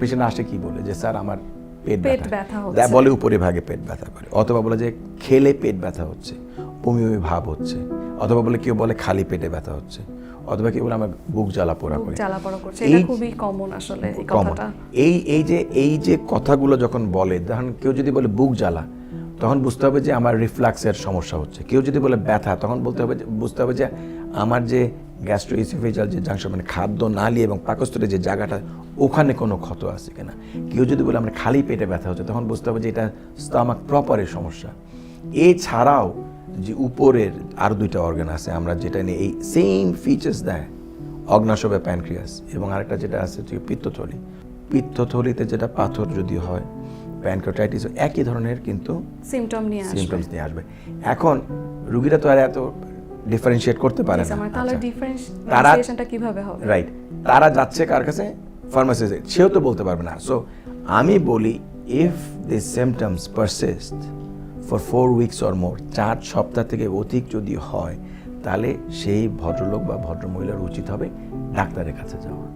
Patient আসে কি বলে? যে স্যার আমার পেট পেট ব্যথা। হচ্ছে। বলে উপরে ভাগে পেট ব্যথা করে। অথবা বলে যে খেলে পেট ব্যথা হচ্ছে বমি বমি ভাব হচ্ছে। অথবা বলে কেউ বলে খালি পেটে ব্যথা হচ্ছে। অথবা কেউ বলে আমার বুক জ্বালা পোড়া করে জ্বালা পড়া করছে। এটা এই- খুবই কমন আসলে এই কথাটা। এই এই যে এই যে কথাগুলো যখন বলে ধরেন কেউ যদি বলে বুক জ্বালা তখন বুঝতে হবে যে আমার রিফ্লাক্সের সমস্যা হচ্ছে। কেউ যদি বলে ব্যথা তখন বলতে হবে যে বুঝতে হবে যে আমার যে গ্যাস্ট্রোইসিফেজাল যে জাংশন মানে খাদ্য নালী এবং পাকস্থলে যে জায়গাটা ওখানে কোনো ক্ষত আছে কিনা? কেউ যদি বলে আমরা খালি পেটে ব্যথা হচ্ছে তখন বুঝতে হবে যে এটা স্টামাক প্রপারের সমস্যা। এছাড়াও যে উপরের আর দুইটা অর্গান আছে আমরা যেটা নিয়ে এই সেম ফিচার্স দেয় অগ্নাশবে প্যানক্রিয়াস এবং আরেকটা যেটা আছে হচ্ছে পিত্তথলি। পিত্তথলিতে যেটা পাথর যদি হয় প্যানক্রোটাইটিস একই ধরনের কিন্তু সিমটমস নিয়ে আসবে। এখন রুগীরা তো আর এত ডিফারেন্সিয়েট করতে পারে না। তাহলে আচ্ছা। ডিফারেন্সিয়েশনটা কীভাবে হবে? রাইট তারা যাচ্ছে কার কাছে? ফার্মাসিস্ট সেও তো বলতে পারবে না। সো আমি বলি if the symptoms persist for four weeks or more চার সপ্তাহ থেকে অধিক যদি হয় তাহলে সেই ভদ্রলোক বা ভদ্রমহিলার উচিত হবে ডাক্তারের কাছে যাওয়া।